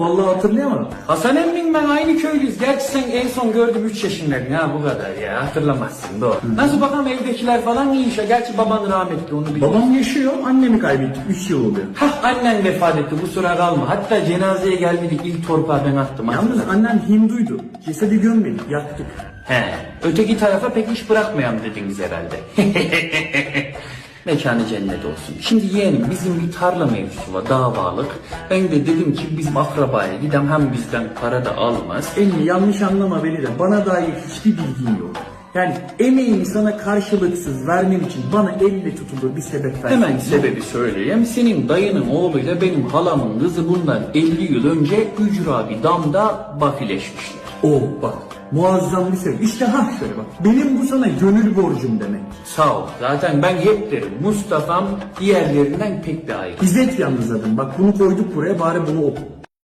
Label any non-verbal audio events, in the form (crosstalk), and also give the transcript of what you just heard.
Vallahi hatırlayamadım. Hasan emmin ben aynı köylüyüz. Gerçi sen en son gördüm 3 yaşındaydın ha bu kadar ya hatırlamazsın doğru. Nasıl bakalım evdekiler falan iyi işe. Gerçi baban rahmetli onu biliyorum. Babam yaşıyor, annemi kaybettik. 3 yıl oluyor. Hah annen vefat etti kusura kalma. Hatta cenazeye gelmedik ilk torpağı ben attım. Yalnız hatırla. annem Hinduydu. Cesedi gömmedik, yaktık. He, öteki tarafa pek iş bırakmayalım dediniz herhalde. (laughs) Mekanı cennet olsun. Şimdi yeğenim bizim bir tarla mevzusu var davalık. Ben de dedim ki bizim akrabaya gidem hem bizden para da almaz. Elini yanlış anlama beni de bana dair hiçbir bilgin yok. Yani emeğimi sana karşılıksız vermem için bana elle tutulur bir sebep ver. Hemen sebebi söyleyeyim. Senin dayının oğluyla benim halamın kızı bundan 50 yıl önce ücra bir damda bafileşmişler. Oh bak muazzam bir sebep. İşte ha şöyle bak. Benim bu sana gönül borcum demek. Sağ ol. Zaten ben hep derim Mustafa'm diğerlerinden pek bir ayrı. İzzet yalnız adım. Bak bunu koyduk buraya bari bunu oku.